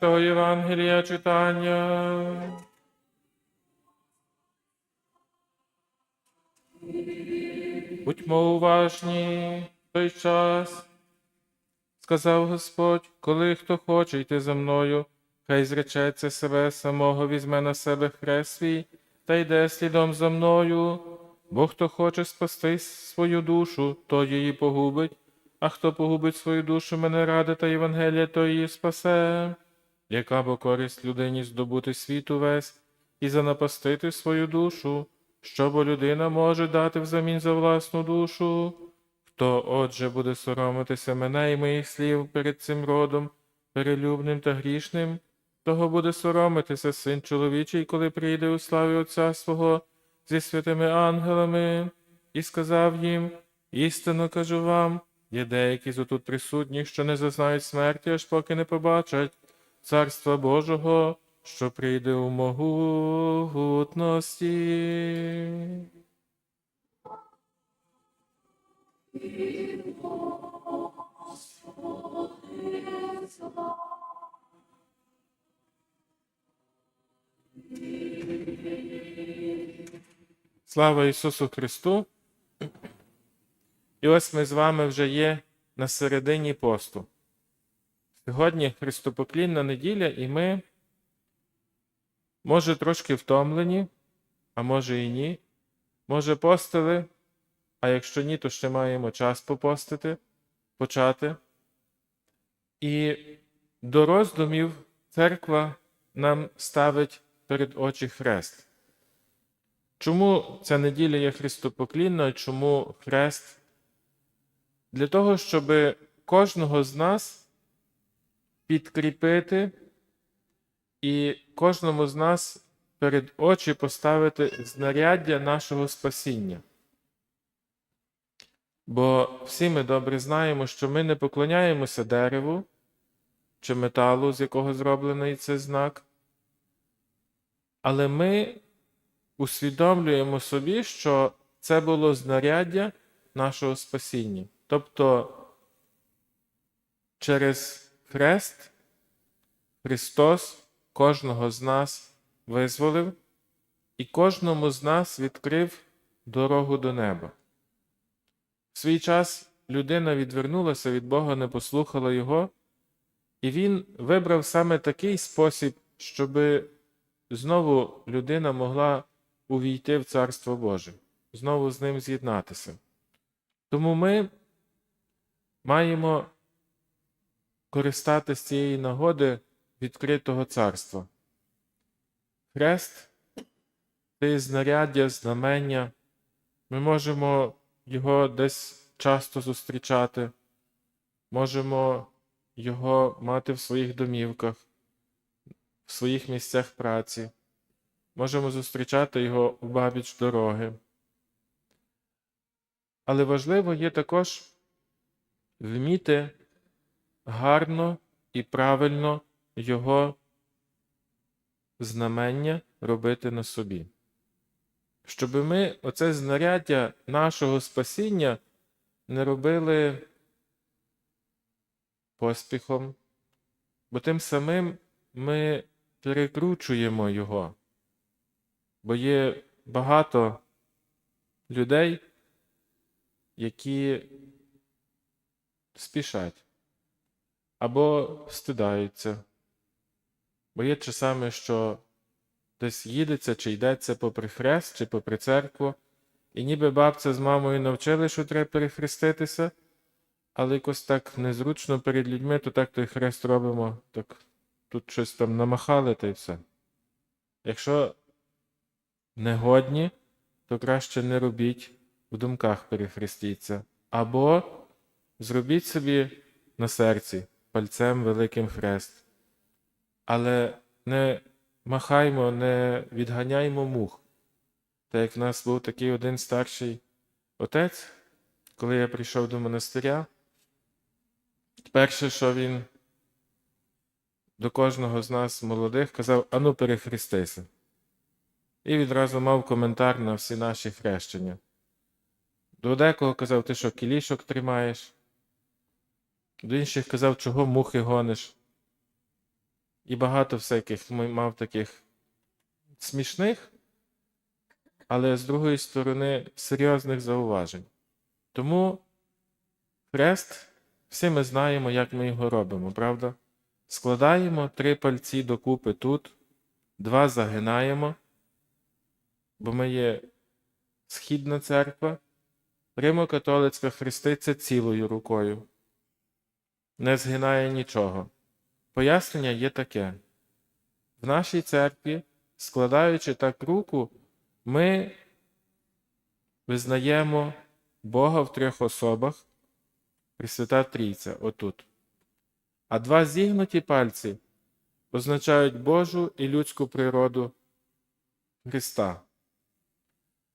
Святого Євангелія читання. Будьмо уважні в той час, сказав Господь, коли хто хоче йти за мною, хай зречеться себе самого, візьме на себе хрест свій та йде слідом за мною. Бо хто хоче спасти свою душу, то її погубить, а хто погубить свою душу мене ради та Євангелія, то її спасе. Яка бо користь людині здобути світу весь і занапастити свою душу, що бо людина може дати взамін за власну душу? Хто, отже, буде соромитися мене і моїх слів перед цим родом, перелюбним та грішним, того буде соромитися син чоловічий, коли прийде у славі Отця свого зі святими ангелами, і сказав їм: істинно кажу вам, є деякі з отут присутніх, що не зазнають смерті, аж поки не побачать Царства Божого, що прийде у могутності. Слава Ісусу Христу! І ось ми з вами вже є на середині посту. Сьогодні Христопоклінна неділя, і ми, може, трошки втомлені, а може і ні. Може, постили, а якщо ні, то ще маємо час попостити, почати. І до роздумів церква нам ставить перед очі хрест. Чому ця неділя є Христопоклінною, чому хрест? Для того, щоб кожного з нас підкріпити і кожному з нас перед очі поставити знаряддя нашого спасіння. Бо всі ми добре знаємо, що ми не поклоняємося дереву чи металу, з якого зроблений цей знак, але ми усвідомлюємо собі, що це було знаряддя нашого спасіння. Тобто через хрест Христос кожного з нас визволив і кожному з нас відкрив дорогу до неба. В свій час людина відвернулася від Бога, не послухала Його, і Він вибрав саме такий спосіб, щоб знову людина могла увійти в Царство Боже, знову з ним з'єднатися. Тому ми маємо користатися цієї нагоди відкритого царства. Хрест це знаряддя, знамення. Ми можемо його десь часто зустрічати, можемо його мати в своїх домівках, в своїх місцях праці, можемо зустрічати його у бабіч дороги. Але важливо є також вміти гарно і правильно його знамення робити на собі. Щоб ми оце знаряддя нашого спасіння не робили поспіхом, бо тим самим ми перекручуємо його, бо є багато людей, які спішать або стидаються. Бо є часами, що десь їдеться чи йдеться попри хрест чи попри церкву, і ніби бабця з мамою навчили, що треба перехреститися, але якось так незручно перед людьми, то так той хрест робимо, так тут щось там намахали та й все. Якщо негодні, то краще не робіть в думках перехрестіться. Або зробіть собі на серці пальцем великим хрест. Але не махаймо, не відганяймо мух. Так як в нас був такий один старший отець, коли я прийшов до монастиря, перше, що він до кожного з нас молодих казав, ану перехрестися. І відразу мав коментар на всі наші хрещення. До декого казав, ти що кілішок тримаєш? До інших казав, чого мухи гониш. І багато всяких мав таких смішних, але з другої сторони серйозних зауважень. Тому хрест, всі ми знаємо, як ми його робимо, правда? Складаємо три пальці докупи тут, два загинаємо, бо ми є східна церква, Римо-католицька хреститься цілою рукою, не згинає нічого. Пояснення є таке. В нашій церкві, складаючи так руку, ми визнаємо Бога в трьох особах, Пресвята Трійця, отут. А два зігнуті пальці означають Божу і людську природу Христа.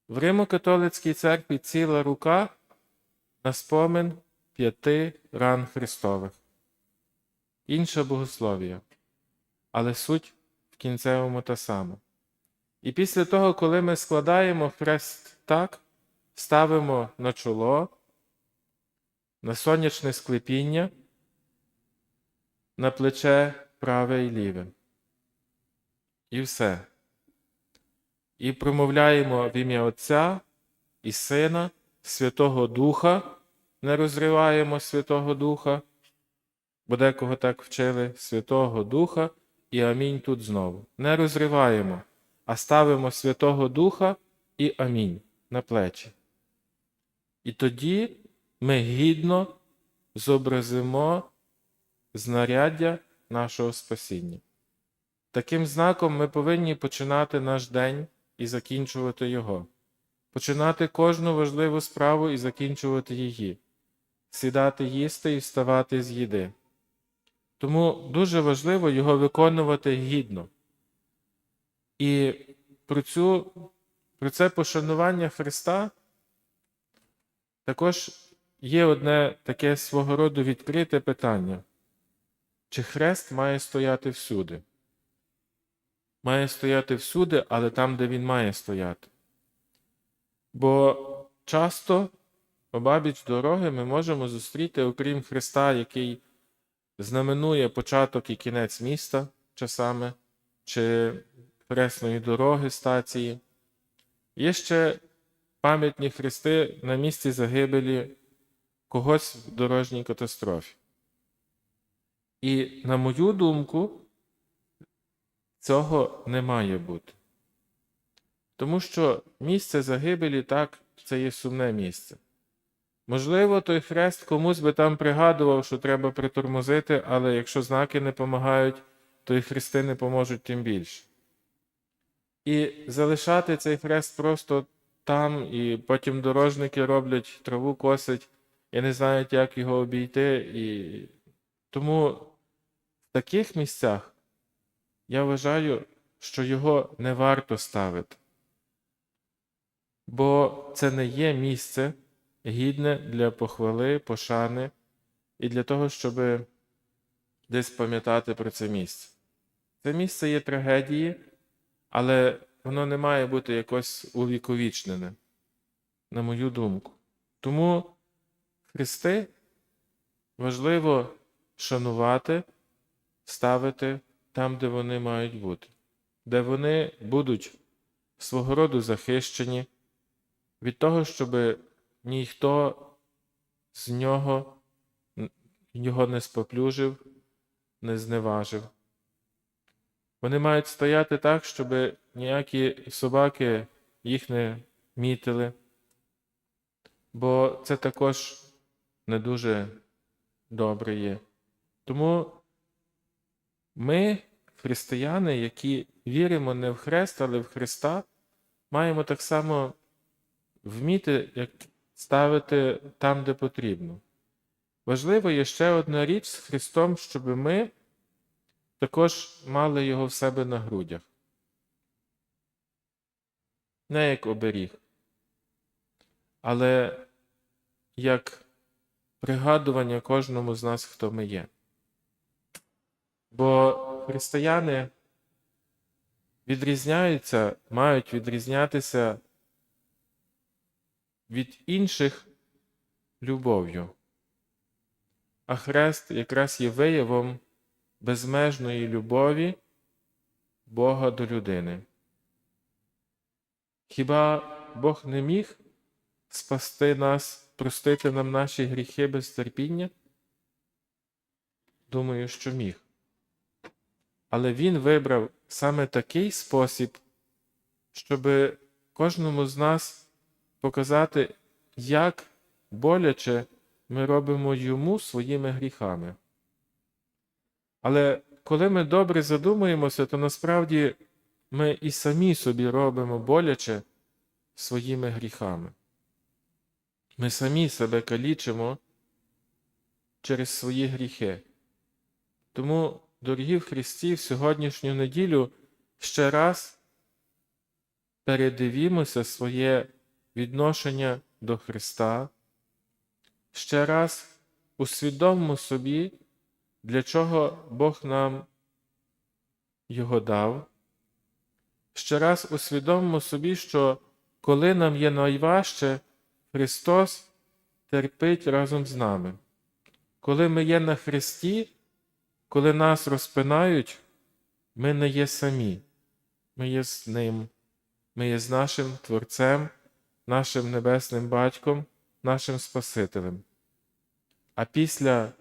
В Римо-католицькій церкві ціла рука на спомин п'яти ран Христових. Інша богослов'я, але суть в кінцевому та сама. І після того, коли ми складаємо хрест так, ставимо на чоло, на сонячне склепіння, на плече праве і ліве. І все. І промовляємо в ім'я Отця і Сина, Святого Духа, не розриваємо Святого Духа, бо декого так вчили Святого Духа і Амінь тут знову. Не розриваємо, а ставимо Святого Духа і Амінь на плечі. І тоді ми гідно зобразимо знаряддя нашого спасіння. Таким знаком ми повинні починати наш день і закінчувати його, починати кожну важливу справу і закінчувати її, сідати їсти і вставати з їди. Тому дуже важливо його виконувати гідно. І про, цю, про це пошанування Христа також є одне таке свого роду відкрите питання. Чи хрест має стояти всюди? Має стояти всюди, але там, де він має стояти. Бо часто обабіч дороги ми можемо зустріти, окрім Христа, який знаменує початок і кінець міста часами, чи хресної дороги стації. Є ще пам'ятні хрести на місці загибелі когось в дорожній катастрофі. І, на мою думку, цього не має бути. Тому що місце загибелі так, це є сумне місце. Можливо, той хрест комусь би там пригадував, що треба притормозити, але якщо знаки не допомагають, то і хрести не поможуть тим більше. І залишати цей хрест просто там, і потім дорожники роблять траву косять і не знають, як його обійти. І... Тому в таких місцях я вважаю, що його не варто ставити. Бо це не є місце гідне для похвали, пошани і для того, щоб десь пам'ятати про це місце. Це місце є трагедії, але воно не має бути якось увіковічнене, на мою думку. Тому хрести важливо шанувати, ставити там, де вони мають бути, де вони будуть свого роду захищені від того, щоб ніхто з нього його не споплюжив, не зневажив. Вони мають стояти так, щоб ніякі собаки їх не мітили, бо це також не дуже добре є. Тому ми, християни, які віримо не в Хрест, але в Христа, маємо так само вміти як ставити там, де потрібно. Важливо є ще одна річ з Христом, щоб ми також мали його в себе на грудях. Не як оберіг, але як пригадування кожному з нас, хто ми є. Бо християни відрізняються, мають відрізнятися від інших любов'ю. А хрест якраз є виявом безмежної любові Бога до людини. Хіба Бог не міг спасти нас, простити нам наші гріхи без терпіння? Думаю, що міг. Але Він вибрав саме такий спосіб, щоб кожному з нас показати, як боляче ми робимо йому своїми гріхами. Але коли ми добре задумуємося, то насправді ми і самі собі робимо боляче своїми гріхами. Ми самі себе калічимо через свої гріхи. Тому, дорогі в Христі, в сьогоднішню неділю ще раз передивімося своє відношення до Христа, ще раз усвідомимо собі, для чого Бог нам його дав. Ще раз усвідомимо собі, що коли нам є найважче, Христос терпить разом з нами. Коли ми є на Христі, коли нас розпинають, ми не є самі, ми є з Ним, ми є з нашим Творцем, нашим Небесним Батьком, нашим Спасителем. А після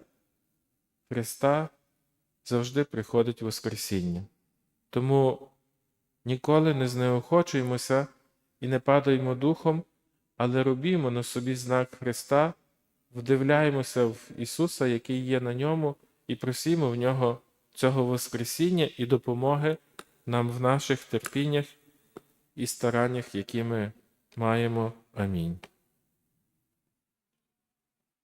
Христа завжди приходить Воскресіння. Тому ніколи не знеохочуємося і не падаємо духом, але робімо на собі знак Христа, вдивляємося в Ісуса, який є на ньому, і просімо в нього цього Воскресіння і допомоги нам в наших терпіннях і стараннях, які ми маємо. Амінь.